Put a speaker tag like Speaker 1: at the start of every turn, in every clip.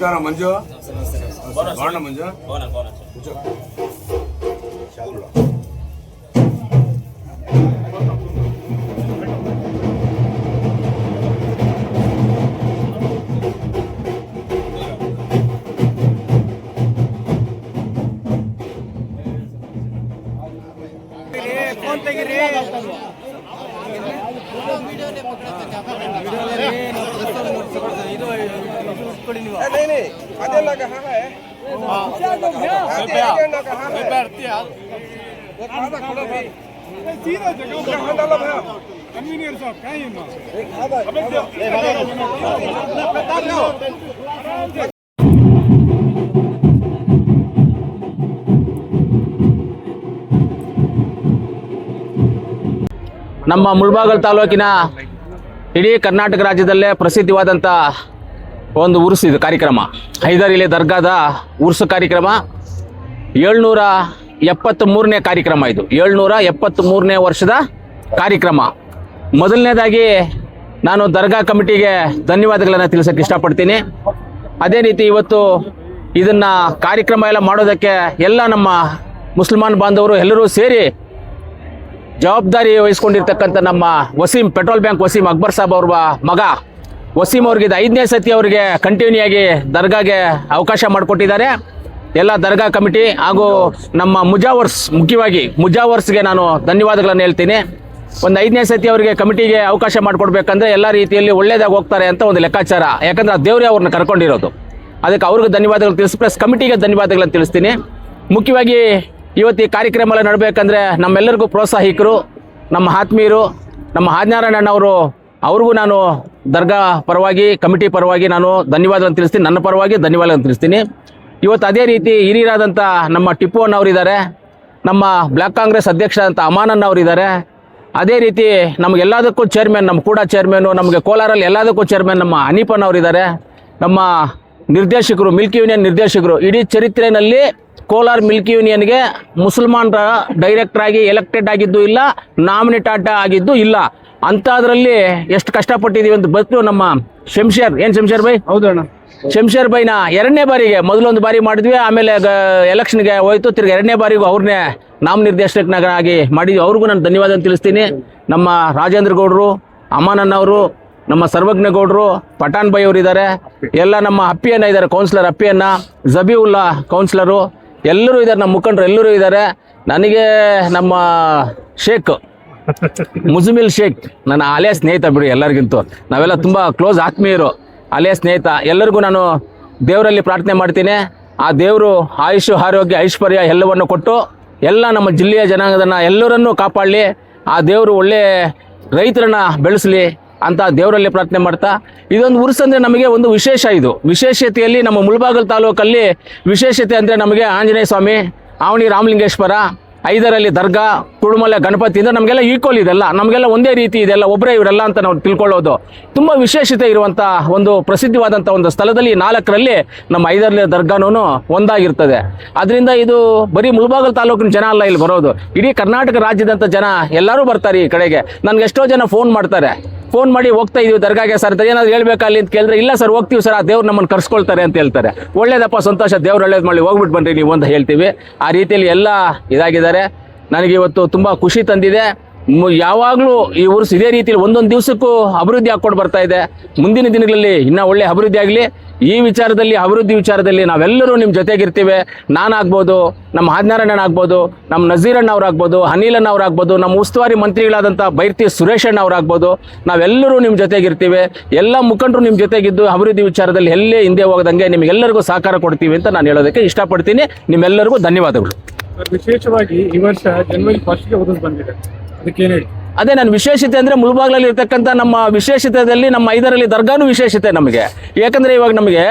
Speaker 1: ನಮಸ್ಕಾರ ಮಂಜು. ಬಾಣ ಮಂಜು.
Speaker 2: ಫೋನ್ ತೆಗೀರಿ. ¡Ah, no! ¡Ah, no! ¡Ah, no! ¡Ah, no!
Speaker 3: ನಮ್ಮ ಮುಳ್ಬಾಗಲ್ ತಾಲೂಕಿನ ಇಡೀ ಕರ್ನಾಟಕ ರಾಜ್ಯದಲ್ಲೇ ಪ್ರಸಿದ್ಧವಾದಂಥ ಒಂದು ಉರುಸು ಇದು ಕಾರ್ಯಕ್ರಮ. ಹೈದರಿಲಿ ದರ್ಗಾದ ಉರ್ಸು ಕಾರ್ಯಕ್ರಮ. ಏಳ್ನೂರ ಮೂರನೇ ಕಾರ್ಯಕ್ರಮ ಇದು. ಏಳ್ನೂರ ಮೂರನೇ ವರ್ಷದ ಕಾರ್ಯಕ್ರಮ. ಮೊದಲನೇದಾಗಿ ನಾನು ದರ್ಗಾ ಕಮಿಟಿಗೆ ಧನ್ಯವಾದಗಳನ್ನು ತಿಳಿಸೋಕೆ ಇಷ್ಟಪಡ್ತೀನಿ. ಅದೇ ರೀತಿ ಇವತ್ತು ಇದನ್ನ ಕಾರ್ಯಕ್ರಮ ಎಲ್ಲ ಮಾಡೋದಕ್ಕೆ ಎಲ್ಲ ನಮ್ಮ ಮುಸಲ್ಮಾನ್ ಬಾಂಧವರು ಎಲ್ಲರೂ ಸೇರಿ ಜವಾಬ್ದಾರಿ ವಹಿಸ್ಕೊಂಡಿರ್ತಕ್ಕಂಥ ನಮ್ಮ ವಸೀಂ, ಪೆಟ್ರೋಲ್ ಬ್ಯಾಂಕ್ ವಸೀಂ ಅಕ್ಬರ್ ಸಾಬ್ ಅವ್ರ ಮಗ. ವಸೀಂ ಅವ್ರಿಗೆ ಐದನೇ ಸತಿ ಅವರಿಗೆ ಕಂಟಿನ್ಯೂ ಆಗಿ ದರ್ಗಾಗೆ ಅವಕಾಶ ಮಾಡಿಕೊಟ್ಟಿದ್ದಾರೆ. ಎಲ್ಲ ದರ್ಗಾ ಕಮಿಟಿ ಹಾಗೂ ನಮ್ಮ ಮುಜಾವರ್ಸ್, ಮುಖ್ಯವಾಗಿ ಮುಜಾವರ್ಸ್ಗೆ ನಾನು ಧನ್ಯವಾದಗಳನ್ನು ಹೇಳ್ತೀನಿ. ಒಂದು ಐದನೇ ಸತಿ ಅವರಿಗೆ ಕಮಿಟಿಗೆ ಅವಕಾಶ ಮಾಡಿಕೊಡ್ಬೇಕಂದ್ರೆ ಎಲ್ಲ ರೀತಿಯಲ್ಲಿ ಒಳ್ಳೇದಾಗಿ ಹೋಗ್ತಾರೆ ಅಂತ ಒಂದು ಲೆಕ್ಕಾಚಾರ. ಯಾಕಂದ್ರೆ ಆ ದೇವರೇ ಅವ್ರನ್ನ ಕರ್ಕೊಂಡಿರೋದು. ಅದಕ್ಕೆ ಅವ್ರಿಗೆ ಧನ್ಯವಾದಗಳು ತಿಳಿಸಿ, ಪ್ಲಸ್ ಕಮಿಟಿಗೆ ಧನ್ಯವಾದಗಳನ್ನು ತಿಳಿಸ್ತೀನಿ. ಮುಖ್ಯವಾಗಿ ಇವತ್ತು ಈ ಕಾರ್ಯಕ್ರಮ ಎಲ್ಲ ನಡಬೇಕಂದ್ರೆ ನಮ್ಮೆಲ್ಲರಿಗೂ ಪ್ರೋತ್ಸಾಹಿಕರು, ನಮ್ಮ ಆತ್ಮೀಯರು, ನಮ್ಮ ಅವರು ಅವ್ರಿಗೂ ನಾನು ದರ್ಗಾ ಪರವಾಗಿ, ಕಮಿಟಿ ಪರವಾಗಿ ನಾನು ಧನ್ಯವಾದಗಳನ್ನು ತಿಳಿಸ್ತೀನಿ. ನನ್ನ ಪರವಾಗಿ ಧನ್ಯವಾದ ಅಂತ ತಿಳಿಸ್ತೀನಿ. ಇವತ್ತು ಅದೇ ರೀತಿ ಹಿರಿಯರಾದಂಥ ನಮ್ಮ ಟಿಪ್ಪು ಇದ್ದಾರೆ ನಮ್ಮ ಬ್ಲಾಕ್ ಕಾಂಗ್ರೆಸ್ ಅಧ್ಯಕ್ಷ ಅಂತ ಅಮಾನನ್ ಅವರಿದ್ದಾರೆ ಅದೇ ರೀತಿ ನಮಗೆಲ್ಲದಕ್ಕೂ ಚೇರ್ಮನ್ ನಮ್ಮ ಕೂಡ ಚೇರ್ಮನ್ನು ನಮಗೆ ಕೋಲಾರಲ್ಲಿ ಎಲ್ಲದಕ್ಕೂ ಚೇರ್ಮನ್ ನಮ್ಮ ಅನೀಪನ್ ಅವರಿದ್ದಾರೆ ನಮ್ಮ ನಿರ್ದೇಶಕರು ಮಿಲ್ಕಿ ಯೂನಿಯನ್ ನಿರ್ದೇಶಕರು, ಇಡೀ ಚರಿತ್ರೆಯಲ್ಲಿ ಕೋಲಾರ್ ಮಿಲ್ಕ್ ಯೂನಿಯನ್ಗೆ ಮುಸಲ್ಮಾನರ ಡೈರೆಕ್ಟರ್ ಆಗಿ ಎಲೆಕ್ಟೆಡ್ ಆಗಿದ್ದು ಇಲ್ಲ ನಾಮಿನೇಟ್ ಆಟ ಆಗಿದ್ದು ಇಲ್ಲ. ಅಂಥದ್ರಲ್ಲಿ ಎಷ್ಟು ಕಷ್ಟಪಟ್ಟಿದ್ದೀವಿ ಅಂತ ಬಂತು ನಮ್ಮ ಶಂಶೇರ್ ಏನು ಶಂಶೇರ್ ಬೈ
Speaker 2: ಹೌದಣ್ಣ.
Speaker 3: ಶಂಶೇರ್ ಬೈನ ಎರಡನೇ ಬಾರಿಗೆ ಮೊದಲೊಂದು ಬಾರಿ ಮಾಡಿದ್ವಿ ಆಮೇಲೆ ಎಲೆಕ್ಷನ್ಗೆ ಹೋಯ್ತು ತಿರ್ಗಿ ಎರಡನೇ ಬಾರಿಗೂ ಅವ್ರನ್ನೇ ನಾಮ ನಿರ್ದೇಶಕನಾಗಿ ಮಾಡಿದ್ವಿ. ಅವ್ರಿಗೂ ನಾನು ಧನ್ಯವಾದ ತಿಳಿಸ್ತೀನಿ. ನಮ್ಮ ರಾಜೇಂದ್ರ ಗೌಡರು ಅಮಾನನ್ ಅವರು ನಮ್ಮ ಸರ್ವಜ್ಞ ಗೌಡ್ರು ಪಠಾಣ್ ಬೈ ಅವರು ಇದ್ದಾರೆ ಎಲ್ಲ ನಮ್ಮ ಅಪ್ಪಿಯನ್ನ ಇದ್ದಾರೆ ಕೌನ್ಸಿಲರ್ ಅಪ್ಪಿಯನ್ನ ಜಬೀವುಲ್ಲಾ ಕೌನ್ಸಿಲರು ಎಲ್ಲರೂ ಇದ್ದಾರೆ, ನಮ್ಮ ಮುಖಂಡರು ಎಲ್ಲರೂ ಇದ್ದಾರೆ. ನನಗೆ ನಮ್ಮ ಶೇಖ್, ಮುಜಮಿಲ್ ಶೇಖ್, ನನ್ನ ಹಳೆಯ ಸ್ನೇಹಿತ ಬಿಡಿ ಎಲ್ಲರಿಗಿಂತ. ನಾವೆಲ್ಲ ತುಂಬ ಕ್ಲೋಸ್ ಆತ್ಮೀಯರು. ಹಳೆಯ ಸ್ನೇಹಿತ, ಎಲ್ಲರಿಗೂ ನಾನು ದೇವರಲ್ಲಿ ಪ್ರಾರ್ಥನೆ ಮಾಡ್ತೀನಿ. ಆ ದೇವರು ಆಯುಷು, ಆರೋಗ್ಯ, ಐಶ್ವರ್ಯ ಎಲ್ಲವನ್ನು ಕೊಟ್ಟು ಎಲ್ಲ ನಮ್ಮ ಜಿಲ್ಲೆಯ ಜನಾಂಗದನ್ನು ಎಲ್ಲರನ್ನೂ ಕಾಪಾಡಲಿ. ಆ ದೇವರು ಒಳ್ಳೆ ರೈತರನ್ನ ಬೆಳೆಸಲಿ. ಅಂತ ದೇವರಲ್ಲಿ ಪ್ರಾರ್ಥನೆ ಮಾಡ್ತಾ, ಇದೊಂದು ಉರುಸು ಅಂದರೆ ನಮಗೆ ಒಂದು ವಿಶೇಷ ಇದು. ವಿಶೇಷತೆಯಲ್ಲಿ ನಮ್ಮ ಮುಳಬಾಗಲ್ ತಾಲೂಕಲ್ಲಿ ವಿಶೇಷತೆ ಅಂದರೆ ನಮಗೆ ಆಂಜನೇಯ ಸ್ವಾಮಿ, ಆವಣಿ ರಾಮಲಿಂಗೇಶ್ವರ, ಐದರಲ್ಲಿ ದರ್ಗಾ, ಕುಡುಮಲೆ, ಗಣಪತಿ ಅಂದರೆ ನಮಗೆಲ್ಲ ಈಕ್ವಲ್ ಇದೆಲ್ಲ. ನಮಗೆಲ್ಲ ಒಂದೇ ರೀತಿ ಇದೆಲ್ಲ ಒಬ್ಬರೇ ಇವರೆಲ್ಲ ಅಂತ ನಾವು ತಿಳ್ಕೊಳ್ಳೋದು. ತುಂಬ ವಿಶೇಷತೆ ಇರುವಂಥ ಒಂದು ಪ್ರಸಿದ್ಧವಾದಂಥ ಒಂದು ಸ್ಥಳದಲ್ಲಿ ನಾಲ್ಕರಲ್ಲಿ ನಮ್ಮ ಐದರಲ್ಲಿ ದರ್ಗಾನೂ ಒಂದಾಗಿರ್ತದೆ. ಅದರಿಂದ ಇದು ಬರೀ ಮುಳಬಾಗಲ್ ತಾಲೂಕಿನ ಜನ ಅಲ್ಲ ಇಲ್ಲಿ ಬರೋದು. ಇಡೀ ಕರ್ನಾಟಕ ರಾಜ್ಯದಂಥ ಜನ ಎಲ್ಲರೂ ಬರ್ತಾರೆ ಈ ಕಡೆಗೆ. ನನಗೆ ಎಷ್ಟೋ ಜನ ಫೋನ್ ಮಾಡ್ತಾರೆ. ಫೋನ್ ಮಾಡಿ ಹೋಗ್ತಾ ಇದೀವಿ ದರ್ಗಾಗೆ ಸರ್ ಏನಾದ್ರು ಹೇಳ್ಬೇಕಾ ಅಲ್ಲಿ ಅಂತ ಕೇಳಿದ್ರೆ, ಇಲ್ಲ ಸರ್, ಹೋಗ್ತೀವಿ ಸರ್, ಆ ದೇವ್ರು ನಮ್ಮನ್ನು ಕರ್ಸ್ಕೊಳ್ತಾರೆ ಅಂತ ಹೇಳ್ತಾರೆ. ಒಳ್ಳೇದಪ್ಪ, ಸಂತೋಷ, ದೇವ್ರು ಒಳ್ಳೇದು ಮಾಡಿ ಹೋಗ್ಬಿಟ್ಟು ಬನ್ರಿ ನೀವು ಅಂತ ಹೇಳ್ತೀವಿ. ಆ ರೀತಿಯಲ್ಲಿ ಎಲ್ಲ ಇದಾಗಿದ್ದಾರೆ. ನನಗೆ ಇವತ್ತು ತುಂಬ ಖುಷಿ ತಂದಿದೆ. ಯಾವಾಗಲೂ ಈ ಊರ್ಸ್ ಇದೇ ರೀತಿಯಲ್ಲಿ ಒಂದೊಂದು ದಿವಸಕ್ಕೂ ಅಭಿವೃದ್ಧಿ ಹಾಕ್ಕೊಂಡು ಬರ್ತಾ ಇದೆ. ಮುಂದಿನ ದಿನಗಳಲ್ಲಿ ಇನ್ನೂ ಒಳ್ಳೆ ಅಭಿವೃದ್ಧಿ ಆಗಲಿ. ಈ ವಿಚಾರದಲ್ಲಿ, ಅಭಿವೃದ್ಧಿ ವಿಚಾರದಲ್ಲಿ ನಾವೆಲ್ಲರೂ ನಿಮ್ಮ ಜೊತೆಗಿರ್ತೀವಿ. ನಾನಾಗ್ಬೋದು ನಮ್ಮ ಹಾಜ್ನಾರಾಯಣ ಆಗ್ಬೋದು ನಮ್ಮ ನಜೀರಣ್ಣ ಅವ್ರಾಗ್ಬೋದು ಅನಿಲಣ್ಣ ಅವ್ರಾಗ್ಬೋದು ನಮ್ಮ ಉಸ್ತುವಾರಿ ಮಂತ್ರಿಗಳಾದಂಥ ಬೈರ್ತಿ ಸುರೇಶಣ್ಣ ಅವ್ರಾಗ್ಬೋದು ನಾವೆಲ್ಲರೂ ನಿಮ್ಮ ಜೊತೆಗಿರ್ತೀವಿ. ಎಲ್ಲ ಮುಖಂಡರು ನಿಮ್ಮ ಜೊತೆಗಿದ್ದು ಅಭಿವೃದ್ಧಿ ವಿಚಾರದಲ್ಲಿ ಎಲ್ಲೇ ಹಿಂದೆ ಹೋಗದಂಗೆ ನಿಮಗೆಲ್ಲರಿಗೂ ಸಹಕಾರ ಕೊಡ್ತೀವಿ ಅಂತ ನಾನು ಹೇಳೋದಕ್ಕೆ ಇಷ್ಟಪಡ್ತೀನಿ. ನಿಮ್ಮೆಲ್ಲರಿಗೂ ಧನ್ಯವಾದಗಳು.
Speaker 4: ವಿಶೇಷವಾಗಿ ಈ ವರ್ಷ ಜನವರಿ ಫಸ್ಟ್ಗೆ ಬಂದಿದೆ.
Speaker 3: ಅದೇ ನನ್ನ ವಿಶೇಷತೆ ಅಂದ್ರೆ ಮುಳುಬಾಗ್ಲಲ್ಲಿ ಇರ್ತಕ್ಕಂಥ ನಮ್ಮ ವಿಶೇಷತೆಯಲ್ಲಿ ನಮ್ಮ ಐದರಲ್ಲಿ ದರ್ಗಾನು ವಿಶೇಷತೆ ನಮಗೆ. ಯಾಕಂದ್ರೆ ಇವಾಗ ನಮಗೆ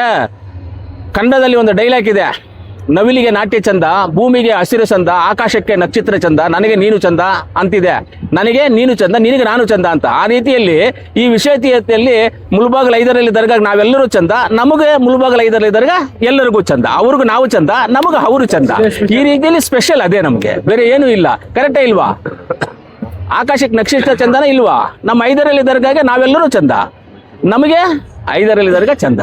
Speaker 3: ಕನ್ನಡದಲ್ಲಿ ಒಂದು ಡೈಲಾಗ್ ಇದೆ. ನವಿಲಿಗೆ ನಾಟ್ಯ ಚಂದ, ಭೂಮಿಗೆ ಹಸಿರು ಚಂದ, ಆಕಾಶಕ್ಕೆ ನಕ್ಷತ್ರ ಚಂದ, ನನಗೆ ನೀನು ಚಂದ ಅಂತಿದೆ. ನನಗೆ ನೀನು ಚಂದ, ನಿನಗೆ ನಾನು ಚಂದ ಅಂತ. ಆ ರೀತಿಯಲ್ಲಿ ಈ ವಿಷಯತೆಯಲ್ಲಿ ಮುಳುಬಾಗಲ ಐದರಲ್ಲಿ ದರ್ಗಾಗ ನಾವೆಲ್ಲರೂ ಚಂದ. ನಮಗೆ ಮುಳುಬಾಗಲ ಐದರಲ್ಲಿ ದರ್ಗಾ ಎಲ್ಲರಿಗೂ ಚಂದ. ಅವ್ರಿಗೂ ನಾವು ಚಂದ, ನಮಗೆ ಅವರು ಚಂದ. ಈ ರೀತಿಯಲ್ಲಿ ಸ್ಪೆಷಲ್ ಅದೇ ನಮಗೆ. ಬೇರೆ ಏನೂ ಇಲ್ಲ. ಕರೆಕ್ಟೇ ಇಲ್ವಾ? ಆಕಾಶಕ್ಕೆ ನಕ್ಷತ್ರ ಚಂದನ ಇಲ್ವಾ? ನಮ್ಮ ಐದರಲ್ಲಿ ದರ್ಗಾಗೆ ನಾವೆಲ್ಲರೂ ಚಂದ. ನಮಗೆ ಐದರಲ್ಲಿ ದರ್ಗ ಚಂದ.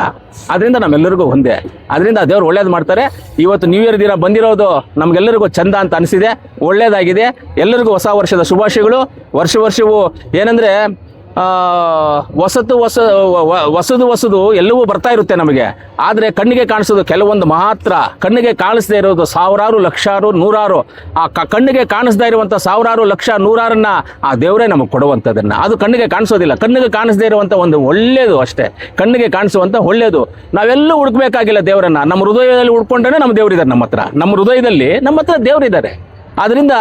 Speaker 3: ಅದರಿಂದ ನಮ್ಮೆಲ್ಲರಿಗೂ ಒಂದೇ. ಅದರಿಂದ ದೇವರು ಒಳ್ಳೇದು ಮಾಡ್ತಾರೆ. ಇವತ್ತು ನ್ಯೂ ಇಯರ್ ದಿನ ಬಂದಿರೋದು ನಮಗೆಲ್ಲರಿಗೂ ಚಂದ ಅಂತ ಅನಿಸಿದೆ. ಒಳ್ಳೇದಾಗಿದೆ. ಎಲ್ಲರಿಗೂ ಹೊಸ ವರ್ಷದ ಶುಭಾಶಯಗಳು. ವರ್ಷ ವರ್ಷವೂ ಏನಂದರೆ ಹೊಸತು ಹೊಸ ವ- ಹೊಸದು ಹೊಸದು ಎಲ್ಲವೂ ಬರ್ತಾ ಇರುತ್ತೆ ನಮಗೆ. ಆದರೆ ಕಣ್ಣಿಗೆ ಕಾಣಿಸೋದು ಕೆಲವೊಂದು ಮಾತ್ರ. ಕಣ್ಣಿಗೆ ಕಾಣಿಸದೇ ಇರೋದು ಸಾವಿರಾರು, ಲಕ್ಷಾರು, ನೂರಾರು. ಆ ಕಣ್ಣಿಗೆ ಕಾಣಿಸ್ತಾ ಇರುವಂಥ ಸಾವಿರಾರು, ಲಕ್ಷ, ನೂರಾರನ್ನ ಆ ದೇವರೇ ನಮಗೆ ಕೊಡುವಂಥದ್ದನ್ನು ಅದು ಕಣ್ಣಿಗೆ ಕಾಣಿಸೋದಿಲ್ಲ. ಕಣ್ಣಿಗೆ ಕಾಣಿಸದೇ ಇರುವಂಥ ಒಂದು ಒಳ್ಳೆಯದು ಅಷ್ಟೇ. ಕಣ್ಣಿಗೆ ಕಾಣಿಸುವಂಥ ಒಳ್ಳೆಯದು. ನಾವೆಲ್ಲೂ ಹುಡುಕ್ಬೇಕಾಗಿಲ್ಲ ದೇವರನ್ನು. ನಮ್ಮ ಹೃದಯದಲ್ಲಿ ಹುಡ್ಕೊಂಡ್ರೆ ನಮ್ಮ ದೇವರಿದ್ದಾರೆ ನಮ್ಮ ಹತ್ರ. ನಮ್ಮ ಹೃದಯದಲ್ಲಿ ನಮ್ಮ ಹತ್ರ ದೇವರಿದ್ದಾರೆ. ಆದ್ರಿಂದ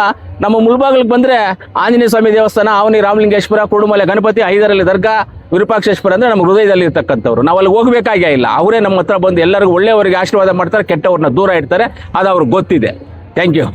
Speaker 3: ನಮ್ಮ ಮುಳ್ಬಾಗಿಲಿಗೆ ಬಂದ್ರೆ ಆಂಜನೇಯ ಸ್ವಾಮಿ ದೇವಸ್ಥಾನ ಅವನಿ ರಾಮಲಿಂಗೇಶ್ವರ, ಕುಡುಮಲೆ, ಗಣಪತಿ ಐದರಲ್ಲಿ ದರ್ಗಾ, ವಿರೂಪಾಕ್ಷೇಶ್ವರ ಅಂದ್ರೆ ನಮ್ಮ ಹೃದಯದಲ್ಲಿ ಇರ್ತಕ್ಕಂಥವ್ರು. ನಾವು ಅಲ್ಲಿ ಹೋಗಬೇಕಾಗೇ ಇಲ್ಲ. ಅವರೇ ನಮ್ಮ ಹತ್ರ ಬಂದು ಎಲ್ಲರಿಗೂ ಒಳ್ಳೆಯವರಿಗೆ ಆಶೀರ್ವಾದ ಮಾಡ್ತಾರೆ, ಕೆಟ್ಟವ್ರನ್ನ ದೂರ ಇಡ್ತಾರೆ. ಅದು ಅವ್ರಿಗೆ ಗೊತ್ತಿದೆ. Thank you